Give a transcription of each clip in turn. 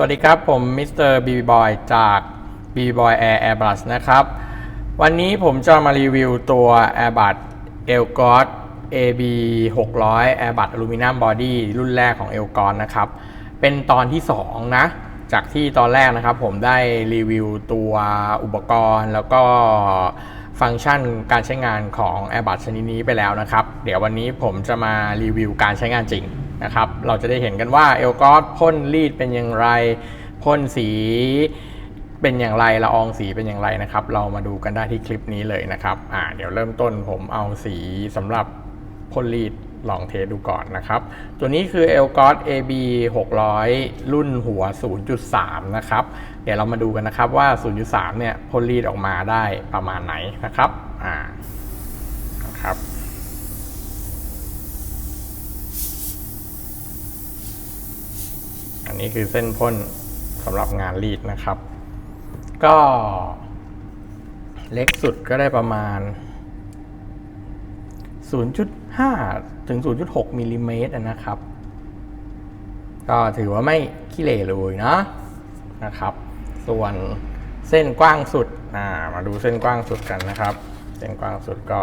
สวัสดีครับ ผมมิสเตอร์บีบอยจาก b b o y Air Airbrush นะครับ วันนี้ผมจะมารีวิวตัว Airbrush e l g o s AB 600 Airbrush Aluminum Body รุ่นแรกของ e l g o s นะครับ เป็นตอนที่ 2 นะ จากที่ตอนแรกนะครับผมได้รีวิวตัวอุปกรณ์แล้วก็ฟังก์ชันการใช้งานของ a i r b u s ชนิดนี้ไปแล้วนะครับ เดี๋ยววันนี้ผมจะมารีวิวการใช้งานจริง นะครับ เราจะได้เห็นกันว่า e l g o s พ่นรีดเป็นอย่างไรพ่นสีเป็นอย่างไรละอองสีเป็นอย่างไรนะครับ เรามาดูกันได้ที่คลิปนี้เลยนะครับอ่าเดี๋ยวเริ่มต้นผมเอาสีสำหรับพ่นรีดลองเทสดูก่อนนะครับ ตัวนี้คือ e l g o s AB 600 รุ่นหัว 0.3 นะครับ เดี๋ยวเรามาดูกันนะครับว่า 0.3 เนี่ยพ่นรีดออกมาได้ประมาณไหนนะครับ อ่า นะครับ นี้คือเส้นพ่นสำหรับงานรีดนะครับ ก็ เล็กสุดก็ได้ประมาณ 0.5 ถึง 0.6มิลลิเมตรนะครับ ก็ถือว่าไม่ขี้เหร่เลยนะนะครับ ส่วนเส้นกว้างสุดามาดูเส้นกว้างสุดกันนะครับ เส้นกว้างสุดก็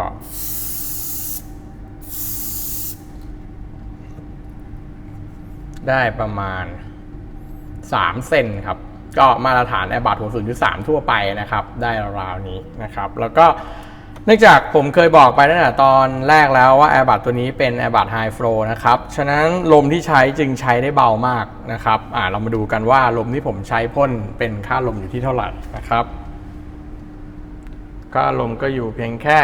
ได้ประมาณ 3 เซนครับก็มาตรฐานแอร์บัตหัว0.3ทั่วไปนะครับ ได้ราวๆนี้นะครับ แล้วก็เนื่องจากผมเคยบอกไปตั้งแต่ตอนแรกแล้วว่า a i r b u d ตัวนี้เป็น a i r b u d High Flow นะครับ ฉะนั้นลมที่ใช้จึงใช้ได้เบามากนะครับอ่าเรามาดูกันว่าลมที่ผมใช้พ่นเป็นค่าลมอยู่ที่เท่าไหร่นะครับค่าลมก็อยู่เพียงแค่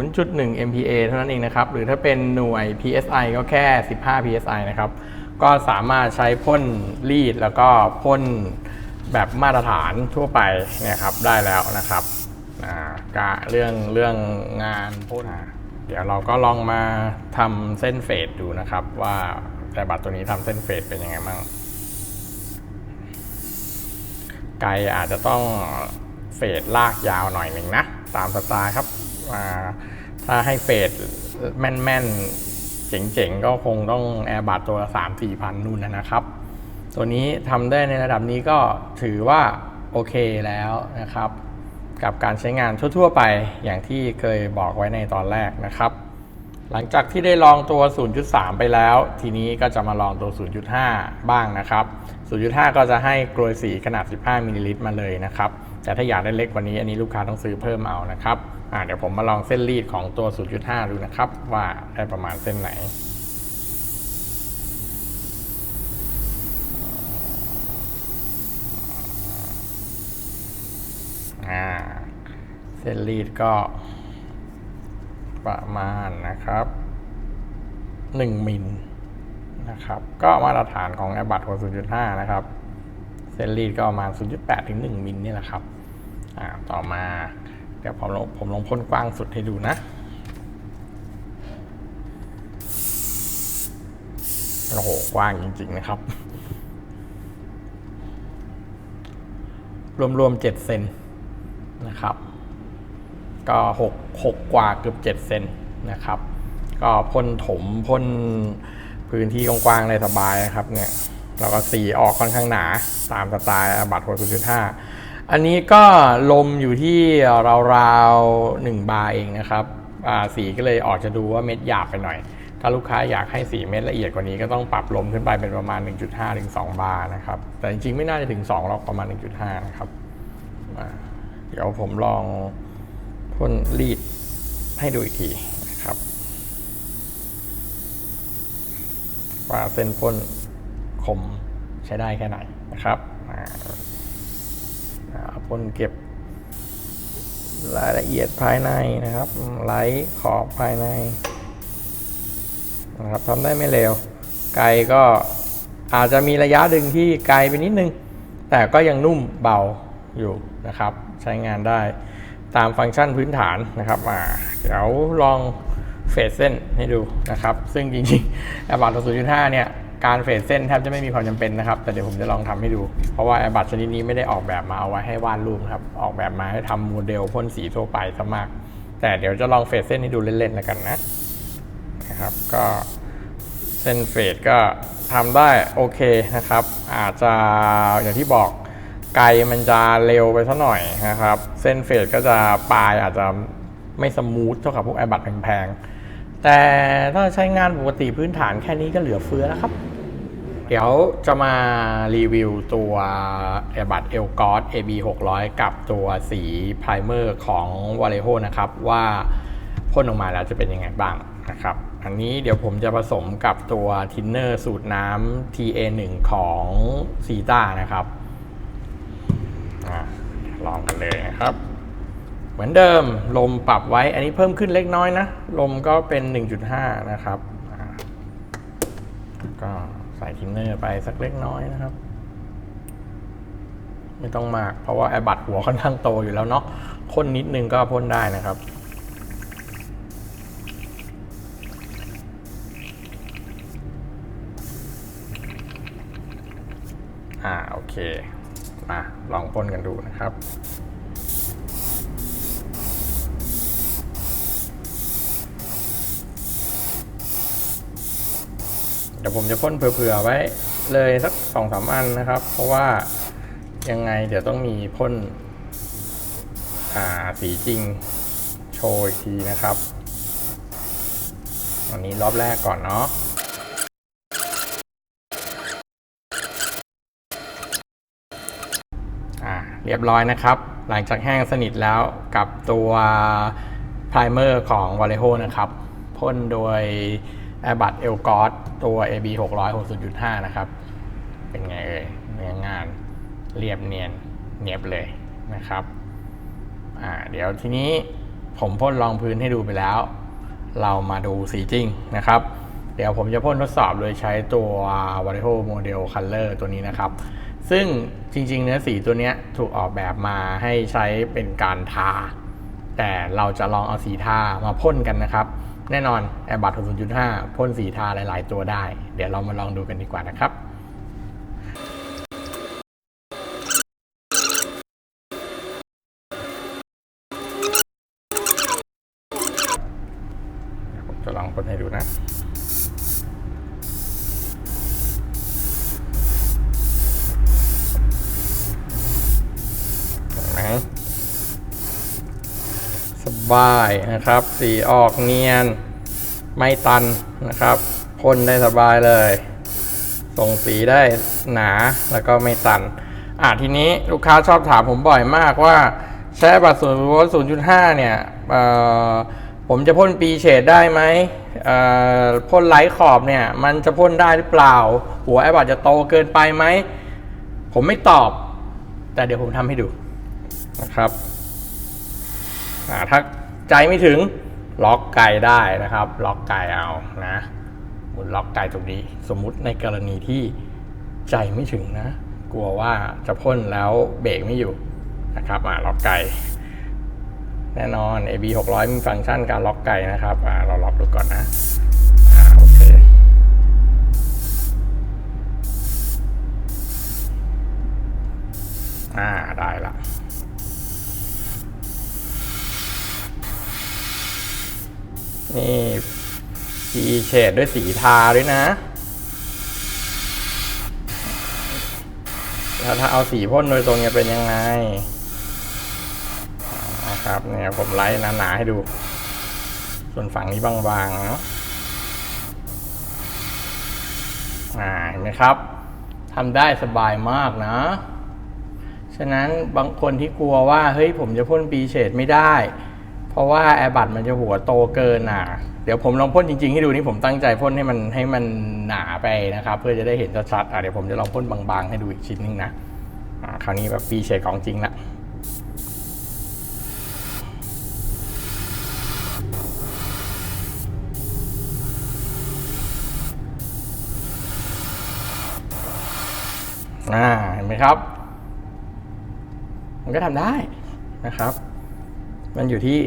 0.1 MPa เท่านั้นเองนะครับ หรือถ้าเป็นหน่วย PSI ก็แค่ 15 PSI นะครับ ก็สามารถใช้พ่นรีดแล้วก็พ่นแบบมาตรฐานทั่วไปเนี่ยครับได้แล้วนะครับอ่ากะเรื่องเรื่องงานพ่นอ่าเดี๋ยวเราก็ลองมาทำเส้นเฟดดูนะครับ ว่าแต่บัตรตัวนี้ทำเส้นเฟดเป็นยังไงบ้างไกลอาจจะต้องเฟดลากยาวหน่อยหนึ่งนะ ตามสไตล์ครับอ่าถ้าให้เฟดแม่นๆ เจ๋งๆ ก็คงต้องแอร์บัตตัวสามสี่พันนู่นนะนะครับ ตัวนี้ทำได้ในระดับนี้ก็ถือว่าโอเคแล้วนะครับ กับการใช้งานทั่วๆไปอย่างที่เคยบอกไว้ในตอนแรกนะครับ หลังจากที่ได้ลองตัว 0.3 ไปแล้ว ทีนี้ก็จะมาลองตัว 0.5 บ้างนะครับ 0.5 ก็จะให้กรวยสีขนาด 15มิลลิลิตรมาเลยนะครับ แต่ถ้าอยากได้เล็กกว่านี้อันนี้ลูกค้าต้องซื้อเพิ่มเอานะครับเดี๋ยวผมมาลองเส้นรีดของตัว 0.5 ดูนะครับ ว่าได้ประมาณเส้นไหนเส้นรีดก็ประมาณนะครับ 1 มิลนะครับ ก็มาตรฐานของแอร์บัตหัว0.5 นะครับ เส้นรีดก็ประมาณ 0.8 ถึง 1 มิลนี่แหละครับ อ่าต่อมา เดี๋ยวผมลงผมลงพ่นกว้างสุดให้ดูนะโอ้โหกว้างจริง ๆ นะครับ รวมๆ7เซนนะครับ ก็6 6กกว่าเกือบ7เซนนะครับ ก็พ่นถมพ่นพื้นที่กว้างๆได้สบายนะครับเนี่ยแล้วก็สีออกค่อนข้างหนาตามสไตล์บัตรหัว0.5 อันนี้ก็ลมอยู่ที่ราวๆ1บาร์เองนะครับสีก็เลยออกจะดูว่าเม็ดหยาบไปหน่อย ถ้าลูกค้าอยากให้สีเม็ดละเอียดกว่านี้ก็ต้องปรับลมขึ้นไปเป็นประมาณ 1.5 ถึง 2 บาร์นะครับ แต่จริงๆไม่น่าจะถึง 2 หรอกประมาณ 1.5 นะครับ เดี๋ยวผมลองพ่นรีดให้ดูอีกทีนะครับ ว่าเส้นพ่นคมใช้ได้แค่ไหนนะครับ อ่าอ่าพ่นเก็บรายละเอียดภายในนะครับ ไลท์ขอบภายในนะครับทำได้ไม่เร็ว ไกลก็อาจจะมีระยะดึงที่ไกลไปนิดนึง แต่ก็ยังนุ่มเบาอยู่นะครับ ใช้งานได้ตามฟังก์ชันพื้นฐานนะครับอ่าเดี๋ยวลองเฟดเส้นให้ดูนะครับ ซึ่งจริงๆ a i r b u s 0.5 เนี่ย การเฟดเส้นแทบจะไม่มีความจำเป็นนะครับ แต่เดี๋ยวผมจะลองทำให้ดู เพราะว่า a i r b u s ชนิดนี้ไม่ได้ออกแบบมาเอาไว้ให้วาดรูปครับ ออกแบบมาให้ทำโมเดลพ่นสีทั่วไปซะมาก แต่เดี๋ยวจะลองเฟดเส้นให้ดูเล่นๆแล้วกันนะนะครับ ก็เส้นเฟดก็ทำได้โอเคนะครับ อาจจะอย่างที่บอกไกลมันจะเร็วไปสักหน่อยนะครับ เส้นเฟดก็จะปลายอาจจะไม่สมูทเท่ากับพวก Airbus แพงๆแต่ถ้าใช้งานปกติพื้นฐานแค่นี้ก็เหลือเฟือแล้วครับ เดี๋ยวจะมารีวิวตัว Airbus e l g o s AB 600 กับตัวสีไพรเมอร์ของ Vallejo นะครับ ว่าพ่นออกมาแล้วจะเป็นยังไงบ้างนะครับ อันนี้เดี๋ยวผมจะผสมกับตัวทินเนอร์สูตรน้ำ TA1 ของซีต้านะครับอลองกันเลยนะครับ เหมือนเดิมลมปรับไว้อันนี้เพิ่มขึ้นเล็กน้อยนะ ลมก็เป็น 1.5 นะครับก็ ส่ทินเนอร์ไปสักเล็กน้อยนะครับ ไม่ต้องมาก เพราะว่าแอบัตหัวค่อนข้างโตอยู่แล้วเนาะพ่นนิดนึงก็พ่นได้นะครับอ่าโอเค มาลองพ่นกันดูนะครับ เดี๋ยวผมจะพ่นเผื่อๆไว้เลยสักสองสามอันนะครับ เพราะว่ายังไงเดี๋ยวต้องมีพ่นสีจริงโชว์อีกทีนะครับวันนี้รอบแรกก่อนเนาะอ่าเรียบร้อยนะครับ หลังจากแห้งสนิทแล้วกับตัวไพรเมอร์ของ Vallejo นะครับ พ่นโดย Airbus e l g o s ตัว AB 600 60.5 นะครับ เป็นไงเอ่ยเนื้องานเรียบเนียนเนียบเลยนะครับอ่าเดี๋ยวทีนี้ผมพ่นรองพื้นให้ดูไปแล้ว เรามาดูสีจริงนะครับ เดี๋ยวผมจะพ่นทดสอบโดยใช้ตัว v a l e j o Model Color ตัวนี้นะครับ ซึ่งจริง ๆ เนื้อสีตัวนี้ถูกออกแบบมาให้ใช้เป็นการทา แต่เราจะลองเอาสีทามาพ่นกันนะครับ แน่นอน Airbus 60.5 พ่นสีทาหลาย ๆ ตัวได้ เดี๋ยวเรามาลองดูกันดีกว่านะครับผมจะลองพ่นให้ดูนะ เห็นไหม สบายนะครับ สีออกเนียน ไม่ตันนะครับพ่นได้สบายเลย ส่งสีได้หนาแล้วก็ไม่ตัน อะทีนี้ลูกค้าชอบถามผมบ่อยมากว่าใช้บัตรศูนย์โวลต์0.5 เนี่ยผมจะพ่นปีเฉดได้ไหมพ่นไลท์ขอบเนี่ย มันจะพ่นได้หรือเปล่า หัวไอ้บัตรจะโตเกินไปไหม ผมไม่ตอบ แต่เดี๋ยวผมทำให้ดูนะครับอ่าถ้า ใจไม่ถึงล็อกไกลได้นะครับ ล็อกไกลเอานะหมุนล็อกไกลตรงนี้ สมมุติในกรณีที่ใจไม่ถึงนะ กลัวว่าจะพ่นแล้วเบรกไม่อยู่นะครับอ่าล็อกไกลแน่นอน AB 600มีฟังก์ชันการล็อกไกลนะครับอ่าเราล็อกดูก่อนนะอ่าโอเคอ่าได้ละ นี่สีเฉดด้วยสีทาด้วยนะแล้วถ้าเอาสีพ่นโดยตรงจะเป็นยังไงนะครับเนี่ยผมไล่หนาๆให้ดู ส่วนฝั่งนี้บางๆเนาะอ่าเห็นไหมครับทำได้สบายมากนะ ฉะนั้นบางคนที่กลัวว่า เฮ้ยผมจะพ่นปีเฉดไม่ได้ เพราะว่าแอร์บัตมันจะหัวโตเกินอะ เดี๋ยวผมลองพ่นจริงๆให้ดูนี่ผมตั้งใจพ่นให้มันให้มันหนาไปนะครับ เพื่อจะได้เห็นชัดๆอะเดี๋ยวผมจะลองพ่นบางๆให้ดูอีกชิ้นหนึงนะอ่าคราวนี้แบบปีเฉดของจริงละอ่าเห็นไหมครับ มันก็ทำได้นะครับ มันอยู่ที่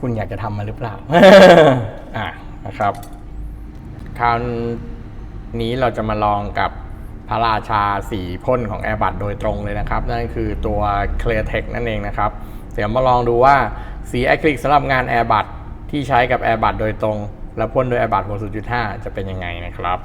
คุณอยากจะทำมันหรือเปล่า อะนะครับ คราวนี้เราจะมาลองกับพระราชาสีพ่นของ Airbus โดยตรงเลยนะครับ นั่นคือตัว Cleartech นั่นเองนะครับ เดี๋ยวมาลองดูว่าสีอะคริลิกสำหรับงาน Airbus ที่ใช้กับ Airbus โดยตรง แล้วพ่นโดย Airbus 60.5จะเป็นยังไงนะครับ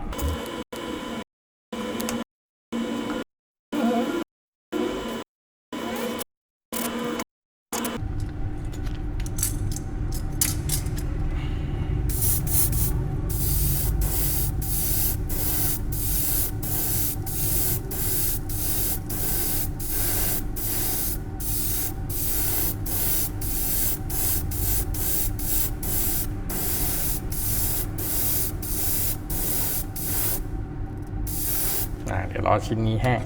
อชิ้นนี้แห้ง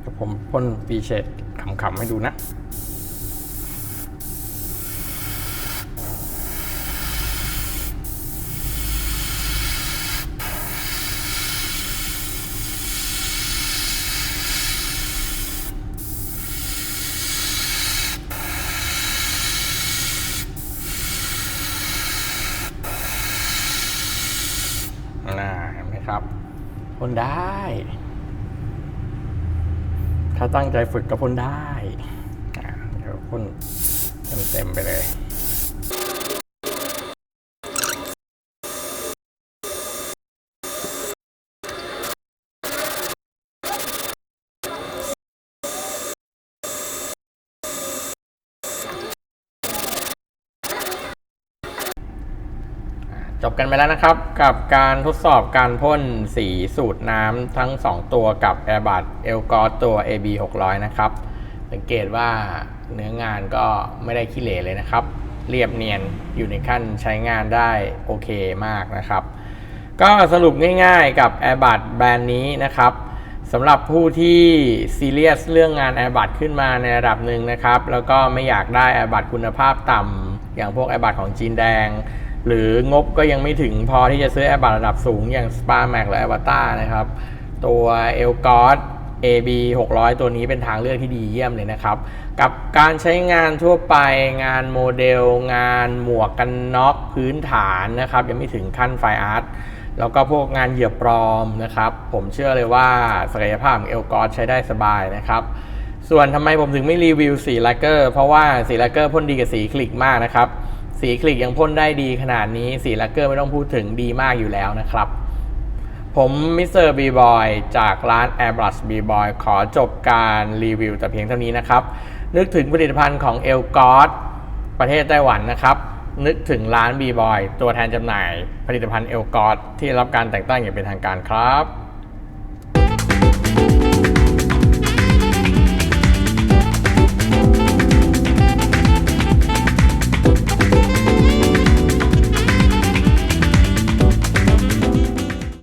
เดี๋ยวผมพ่นปีเชดขำๆให้ดูนะน่าเห็นไหมครับพ่นได้ ถ้าตั้งใจฝึกก็พ่นได้อ่าเดี๋ยวพ่นเต็มๆไปเลย จบกันไปแล้วนะครับกับการทดสอบการพ่นสีสูตรน้ำทั้ง 2 ตัวกับ Airbus e l g o s ตัว AB 600 นะครับ สังเกตว่าเนื้องานก็ไม่ได้ขี้เหร่เลยนะครับ เรียบเนียนอยู่ในขั้นใช้งานได้โอเคมากนะครับ ก็สรุปง่ายๆกับ Airbus แบรนด์นี้นะครับสำหรับผู้ที่ซีเรียสเรื่องงาน Airbus ขึ้นมาในระดับหนึ่งนะครับ แล้วก็ไม่อยากได้ Airbus คุณภาพต่ำอย่างพวก Airbus ของจีนแดง หรืองบก็ยังไม่ถึงพอที่จะซื้อ Airbus ระดับสูงอย่าง Spa Max และ Avatar นะครับ ตัว e l g o s AB 600 ตัวนี้เป็นทางเลือกที่ดีเยี่ยมเลยนะครับ กับการใช้งานทั่วไปงานโมเดล งานหมวกกันน็อกพื้นฐานนะครับ ยังไม่ถึงขั้นไฟอาร์ตแล้วก็พวกงานเหยื่อปลอมนะครับ ผมเชื่อเลยว่าศักยภาพของเอลกอใช้ได้สบายนะครับ ส่วนทำไมผมถึงไม่รีวิวสีไลเกอร์เพราะว่าสีไลเกอร์พ่นดีกับสีคลิกมากนะครับ สีคลิกยังพ่นได้ดีขนาดนี้ สีไลเกอร์ไม่ต้องพูดถึงดีมากอยู่แล้วนะครับ ผมมิสเตอร์บีบอยจากร้าน Airbrush b b o y ขอจบการรีวิวแต่เพียงเท่านี้นะครับ นึกถึงผลิตภัณฑ์ของ e l g o s ประเทศไต้หวันนะครับ นึกถึงร้าน b b o y ตัวแทนจำหน่าย ผลิตภัณฑ์ e l g o s ที่รับการแต่งตั้งอย่างเป็นทางการครับ